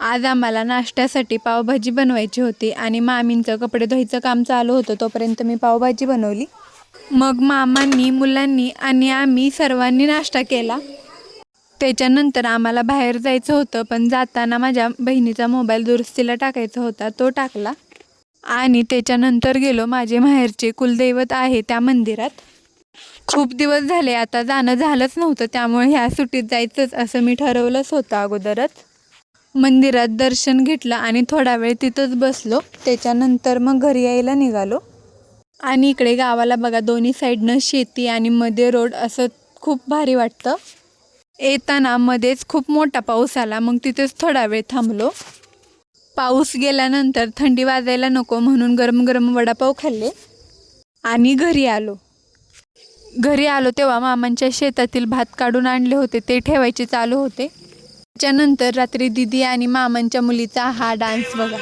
आज आम्हाला नाश्त्यासाठी पावभाजी बनवायची होती आणि मामींचं कपडे धुवायचं काम चालू होतं तोपर्यंत मी पावभाजी बनवली. मग मामांनी मुलांनी आणि आम्ही सर्वांनी नाश्ता केला. त्याच्यानंतर आम्हाला बाहेर जायचं होतं पण जाताना माझ्या बहिणीचा मोबाईल दुरुस्तीला टाकायचा होता तो टाकला. आणि त्याच्यानंतर गेलो माझे माहेरचे कुलदैवत आहे त्या मंदिरात. खूप दिवस झाले आता जाणं झालंच नव्हतं त्यामुळे ह्या सुट्टीत जायचंच असं मी ठरवलंच होतं अगोदरच. मंदिरात दर्शन घेतलं आणि थोडा वेळ तिथंच बसलो. त्याच्यानंतर मग घरी यायला निघालो. आणि इकडे गावाला बघा दोन्ही साईडनं शेती आणि मध्ये रोड असं खूप भारी वाटतं. येताना मध्येच खूप मोठा पाऊस आला मग तिथेच थोडा वेळ थांबलो. पाऊस गेल्यानंतर थंडी वाजायला नको म्हणून गरम गरम वडापाव खाल्ले आणि घरी आलो. घरी आलो तेव्हा मामांच्या शेतातील भात काढून आणले होते ते ठेवायचे चालू होते. त्याच्यानंतर रात्री दिदी आणि मामांच्या मुलीचा हा डान्स बघा.